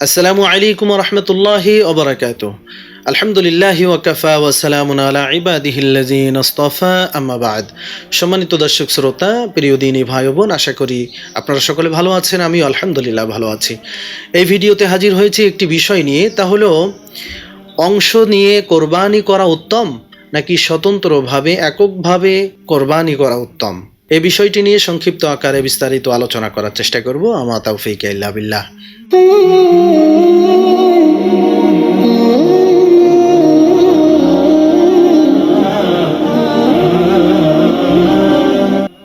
আসসালামু আলাইকুম রহমতুল্লাহি ওবরাকাত আলহামদুলিল্লাহ ওয়াকাফা ওয়াসালামুন আলা ইবাদিহিল্লাযিন আস্তাফা, আম্মা বাদ। সম্মানিত দর্শক শ্রোতা, প্রিয় দিনী ভাই বোন আশা করি আপনারা সকলে ভালো আছেন আমি আলহামদুলিল্লাহ ভালো আছি। এই ভিডিওতে হাজির হয়েছি একটি বিষয় নিয়ে, তা হলো, অংশ নিয়ে কোরবানি করা উত্তম নাকি স্বতন্ত্রভাবে, এককভাবে কোরবানি করা উত্তম? এই বিষয়টি নিয়ে সংক্ষিপ্ত আকারে বিস্তারিত আলোচনা করার চেষ্টা করব। আমা তাওফিক ইল্লা বিল্লাহ।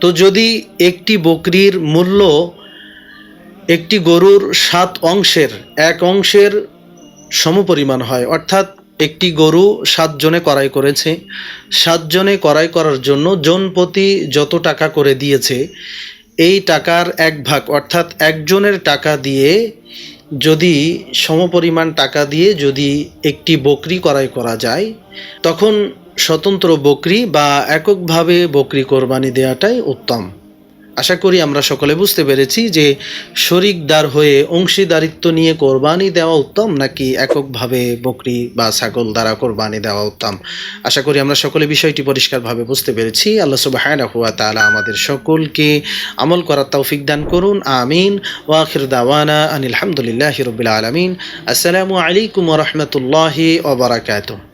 তো যদি একটি বকরির মূল্য একটি গরুর সাত অংশের এক অংশের সমপরিমাণ হয়, অর্থাৎ একটি গরু সাতজনে করাই করেছে। সাতজনে করাই করার জন্য জনপ্রতি যত টাকা করে দিয়েছে, এই টাকার এক ভাগ, অর্থাৎ একজনের টাকা দিয়ে যদি সমপরিমাণ টাকা দিয়ে যদি একটি বকরি করাই করা যায়, তখন স্বতন্ত্র বকরি বা এককভাবে বকরি কোরবানি দেওয়াটাই উত্তম। আশা করি আমরা সকলে বুঝতে পেরেছি যে শরিকদার হয়ে অংশীদারিত্ব নিয়ে কোরবানি দেওয়া উত্তম নাকি এককভাবে বকরি বা ছাগল দ্বারা কোরবানি দেওয়া উত্তম? আশা করি আমরা সকলে বিষয়টি পরিষ্কারভাবে বুঝতে পেরেছি। আল্লাহ সুবাহানাহু ওয়া তাআলা আমাদের সকলকে আমল করার তৌফিক দান করুন। আমিন। ওয়াখির দাওয়ানা আনিল হামদুলিল্লাহি রাব্বিল আলামিন। আসসালামু আলাইকুম রাহমাতুল্লাহি ওয়া বারাকাতুহু।